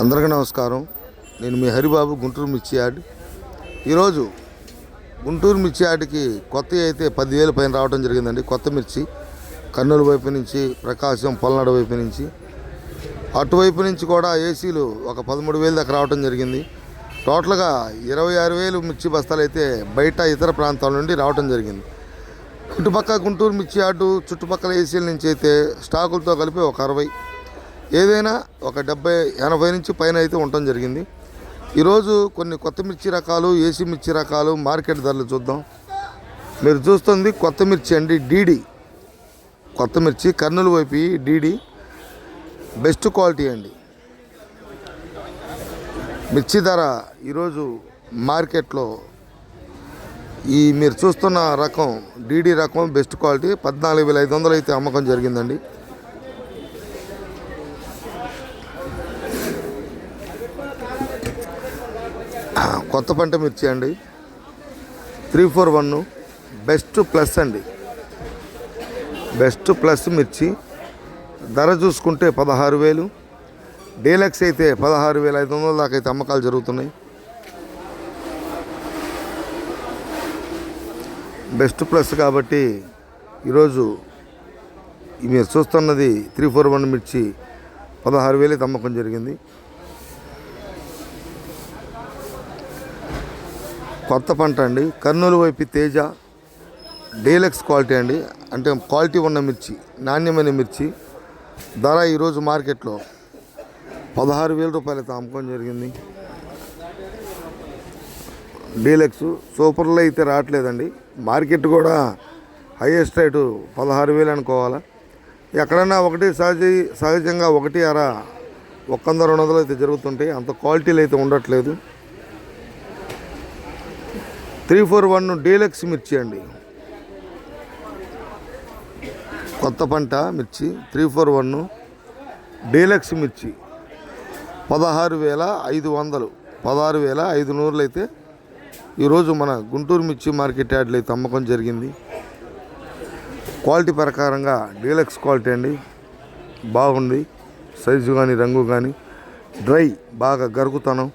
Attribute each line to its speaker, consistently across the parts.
Speaker 1: అందరికీ నమస్కారం. నేను మీ హరిబాబు గుంటూరు మిర్చి యార్డ్. ఈరోజు గుంటూరు మిర్చి యార్డ్కి కొత్త అయితే పదివేల పైన రావడం జరిగిందండి. కొత్త మిర్చి. కర్నూలు వైపు నుంచి ప్రకాశం పల్నాడు వైపు నుంచి. అటువైపు నుంచి కూడా ఏసీలు ఒక పదమూడు వేలు దాకా రావడం జరిగింది. టోటల్గా ఇరవై ఆరు వేలు మిర్చి బస్తాలు అయితే బయట ఇతర ప్రాంతాల నుండి రావడం జరిగింది. చుట్టుపక్కల గుంటూరు మిర్చి యార్డు చుట్టుపక్కల ఏసీల నుంచి అయితే స్టాకులతో కలిపి ఒక అరవై ఏదైనా ఒక డెబ్బై ఎనభై నుంచి పైన అయితే ఉండటం జరిగింది. ఈరోజు కొన్ని కొత్త మిర్చి రకాలు ఏసీ మిర్చి రకాలు మార్కెట్ ధరలు చూద్దాం. మీరు చూస్తుంది కొత్త మిర్చి అండి డీడీ. కొత్త మిర్చి కర్నూలు వైపు డీడీ. బెస్ట్ క్వాలిటీ అండి. మిర్చి ధర ఈరోజు మార్కెట్లో ఈ మీరు చూస్తున్న రకం డీడీ రకం బెస్ట్ క్వాలిటీ. పద్నాలుగు వేల ఐదు వందలు అయితే అమ్మకం జరిగిందండి. కొత్త పంట మిర్చి అండి three four one best plus అండి. బెస్ట్ ప్లస్ మిర్చి. ధర చూసుకుంటే పదహారు వేలు. డీలక్స్ అయితే పదహారు వేల ఐదు వందల దాకా అయితే అమ్మకాలు జరుగుతున్నాయి. బెస్ట్ ప్లస్ కాబట్టి ఈరోజు మీరు చూస్తున్నది త్రీ ఫోర్ వన్ మిర్చి పదహారు వేలు అమ్మకం జరిగింది. కొత్త పంట అండి. కర్నూలు వైపు తేజ డీలక్స్ క్వాలిటీ అండి. అంటే క్వాలిటీ ఉన్న మిర్చి నాణ్యమైన మిర్చి. ధర ఈరోజు మార్కెట్లో పదహారు వేల రూపాయలతో అమ్ముకోవడం జరిగింది. డీలక్స్ సూపర్లో అయితే రావట్లేదండి. మార్కెట్ కూడా హైయెస్ట్ రేటు పదహారు వేలు అనుకోవాలా. ఎక్కడన్నా ఒకటి సహజ సహజంగా ఒకటి అర ఒక్క వంద రెండు వందలు అయితే జరుగుతుంటాయి అంత క్వాలిటీలు అయితే ఉండట్లేదు. త్రీ ఫోర్ వన్ డీలక్స్ మిర్చి అండి. కొత్త పంట మిర్చి త్రీ ఫోర్ వన్ డీలక్స్ మిర్చి. పదహారు వేల ఐదు వందలు. పదహారు వేల ఐదు నూరులు అయితే ఈరోజు మన గుంటూరు మిర్చి మార్కెట్ యార్డ్లో అయితే అమ్మకం జరిగింది. క్వాలిటీ ప్రకారంగా డీలక్స్ క్వాలిటీ అండి. బాగుంది. సైజు కానీ రంగు కానీ డ్రై బాగా గరుగుతనం.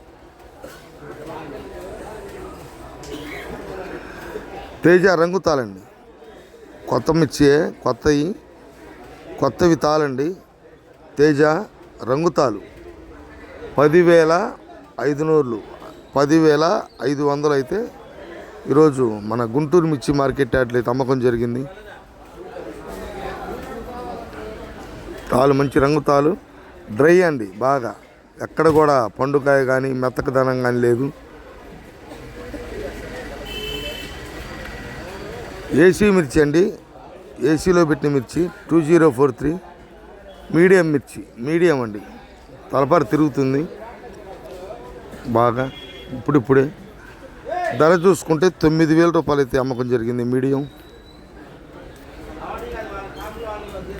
Speaker 1: తేజ రంగు తాళండి. కొత్త మిర్చియే కొత్తవి కొత్తవి తాళండి. తేజ రంగు తాలు పదివేల ఐదు నూరులు. పదివేల ఐదు వందలు అయితే ఈరోజు మన గుంటూరు మిర్చి మార్కెట్ యార్డ్లో అమ్మకం జరిగింది. తాలు మంచి రంగు తాలు డ్రై అండి బాగా. ఎక్కడ కూడా పండుకాయ కానీ మెత్తకదనం కానీ లేదు. ఏసీ మిర్చి అండి. ఏసీలో పెట్టిన మిర్చి two zero four three. Medium మిర్చి మీడియం అండి. తలపారు తిరుగుతుంది. బాగా ఇప్పుడిప్పుడే. ధర చూసుకుంటే తొమ్మిది వేల రూపాయలు అయితే అమ్మకం జరిగింది మీడియం.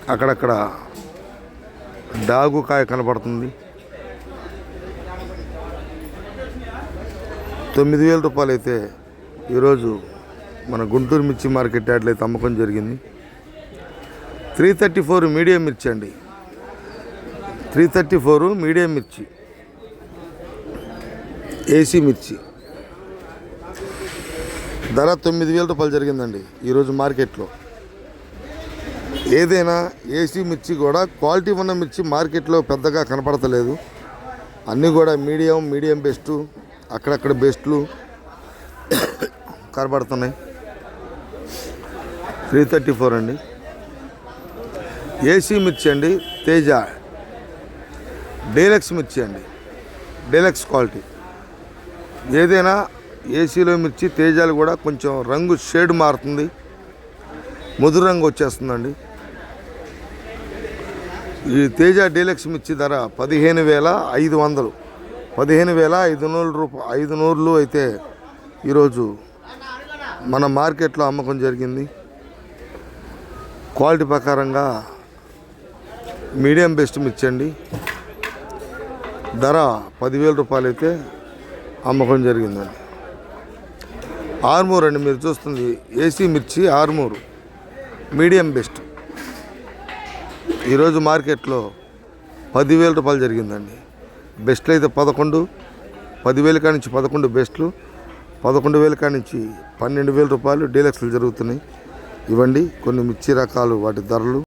Speaker 1: అక్కడక్కడ డాగు కాయ కనపడుతుంది. తొమ్మిది వేల రూపాయలు అయితే ఈరోజు మన గుంటూరు మిర్చి మార్కెట్ యార్డ్లో అమ్మకం జరిగింది. త్రీ థర్టీ ఫోర్ మీడియం మిర్చి అండి. త్రీ థర్టీ ఫోర్ మీడియం మిర్చి. ఏసీ మిర్చి. ధర తొమ్మిది వేల రూపాయలు జరిగిందండి ఈరోజు మార్కెట్లో. ఏదైనా ఏసీ మిర్చి కూడా క్వాలిటీ ఉన్న మిర్చి మార్కెట్లో పెద్దగా కనపడతలేదు. అన్నీ కూడా మీడియం మీడియం బెస్టు అక్కడక్కడ బెస్ట్లు కనపడుతున్నాయి. త్రీ థర్టీ ఫోర్ అండి. ఏసీ మిర్చి అండి తేజ. డీలక్స్ మిర్చి అండి. Deluxe quality. ఏదైనా ఏసీలో మిర్చి తేజాలు కూడా కొంచెం రంగు షేడ్ మారుతుంది. ముదురు రంగు వచ్చేస్తుందండి. ఈ తేజ డీలక్స్ మిర్చి ధర పదిహేను వేల ఐదు వందలు. పదిహేను వేల ఐదు నూరు రూపా ఐదు నూరులు అయితే ఈరోజు మన మార్కెట్లో అమ్మకం జరిగింది. క్వాలిటీ ప్రకారంగా మీడియం బెస్ట్ మిర్చి ధర పదివేల రూపాయలు అయితే అమ్మకం జరిగిందండి. ఆర్మూర్ అండి మీరు చూస్తుంది ఏసీ మిర్చి ఆర్మూరు మీడియం బెస్ట్. ఈరోజు మార్కెట్లో పదివేల రూపాయలు జరిగిందండి. బెస్ట్లు అయితే పదకొండు పదివేల కాడి నుంచి పదకొండు బెస్ట్లు పదకొండు వేల కాడి నుంచి పన్నెండు వేల రూపాయలు డీలక్స్లు జరుగుతున్నాయి. ఇవ్వండి. కొన్ని మిర్చి రకాలు వాటి ధరలు